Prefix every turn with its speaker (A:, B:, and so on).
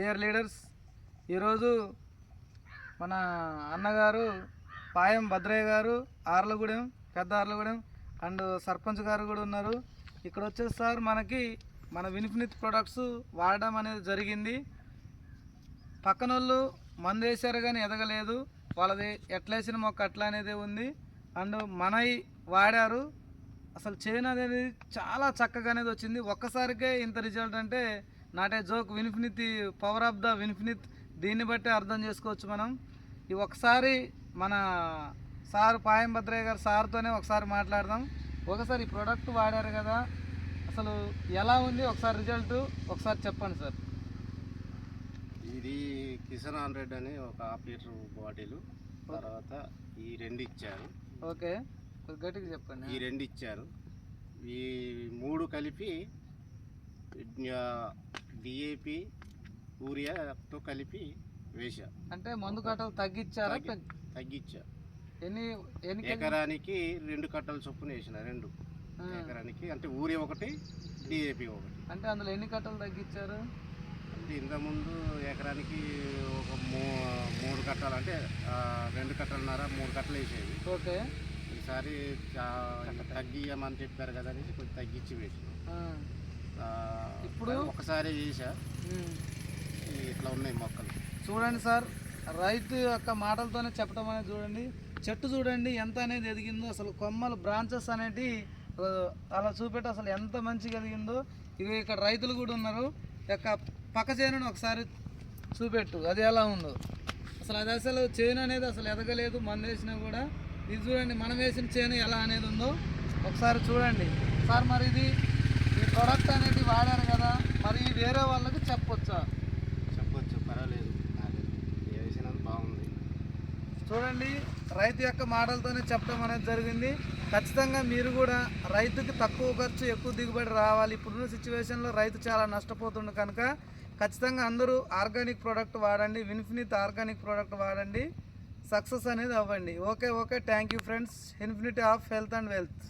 A: Dear leaders ఈరోజు మన అన్నగారు పాయం భద్రయ్య గారు ఆర్లగూడెం పెద్ద ఆర్లగూడెం అండ్ సర్పంచ్ గారు కూడా ఉన్నారు. ఇక్కడ వచ్చేసి సార్ మనకి మన వినిఫినిత్ ప్రొడక్ట్స్ వాడడం అనేది జరిగింది. పక్కన వాళ్ళు మందు వేసారు కానీ ఎదగలేదు. వాళ్ళది ఎట్లేసిన మొక్క అట్లా అనేది ఉంది. అండ్ మనవి వాడారు. అసలు చేను అనేది చాలా చక్కగా అనేది వచ్చింది. ఒక్కసారికే ఇంత రిజల్ట్ అంటే నాటే joke infinity power of the infinity. దీన్ని బట్టి అర్థం చేసుకోవచ్చు మనం. ఈ ఒకసారి మన సార్ పాయం భద్రయ్య గారు సార్తోనే ఒకసారి మాట్లాడదాం. ఒకసారి ఈ ప్రోడక్ట్ వాడారు కదా అసలు ఎలా ఉంది? ఒకసారి రిజల్ట్ ఒకసారి చెప్పండి సార్.
B: ఇది కిసాన్ హండ్రెడ్ అని ఒక హాఫ్ లీటర్ బాటిల్. తర్వాత ఈ రెండు ఇచ్చారు.
A: ఓకే. గట్టిగా చెప్పండి.
B: ఈ రెండు ఇచ్చారు. ఈ మూడు కలిపి డిఏపి యూరియాతో కలిపి వేసా
A: అంటే మందు కట్టలు తగ్గించారా?
B: తగ్గించా.
A: ఎన్ని ఎన్ని
B: ఎకరానికి రెండు కట్టల చొప్పున వేసిన రెండు. ఎకరానికి అంటే యూరియా ఒకటి డిఏపి ఒకటి.
A: అంటే అందులో ఎన్ని కట్టలు తగ్గించారు?
B: అంటే ఇంతకుముందు ఎకరానికి ఒక మూ- మూడు కట్టాలు అంటే రెండు కట్టలున్నర మూడు కట్టలు వేసేది.
A: ఓకే.
B: ఈసారి తగ్గియమని చెప్పారు కదా అనేసి కొంచెం తగ్గించి వేసినాం.
A: ఇప్పుడు?
B: ఒకసారి చేసా. ఇట్లా ఉన్నాయి మొక్కలు.
A: చూడండి సార్ రైతు యొక్క మాటలతోనే చెప్పడం అనేది చూడండి చెట్టు చూడండి ఎంత అనేది ఎదిగిందో అసలు కొమ్మలు బ్రాంచెస్ అనేటి అలా చూపెట్టి అసలు ఎంత మంచిగా ఎదిగిందో. ఇవి ఇక్కడ రైతులు కూడా ఉన్నారు యొక్క పక్క చేనును ఒకసారి చూపెట్టు అది ఎలా ఉందో. అసలు అది అసలు చేను అనేది అసలు ఎదగలేదు మందు వేసినా కూడా. ఇది చూడండి మనం వేసిన చేను ఎలా అనేది ఉందో. ఒకసారి చూడండి. సార్ మరి ఇది ప్రోడక్ట్ అనేది వాడారు కదా మరి వేరే వాళ్ళకి చెప్పొచ్చా?
B: చెప్పొచ్చు పర్వాలేదు. బాగుంది.
A: చూడండి రైతు యొక్క మాటలతోనే చెప్పడం అనేది జరిగింది. ఖచ్చితంగా మీరు కూడా రైతుకి తక్కువ ఖర్చు ఎక్కువ దిగుబడి రావాలి. ఇప్పుడున్న సిచ్యువేషన్లో రైతు చాలా నష్టపోతుండు కనుక ఖచ్చితంగా అందరూ ఆర్గానిక్ ప్రోడక్ట్ వాడండి. ఇన్ఫినిట్ ఆర్గానిక్ ప్రోడక్ట్ వాడండి. సక్సెస్ అనేది అవ్వండి. Okay okay. Thank you friends. Infinity of health and wealth.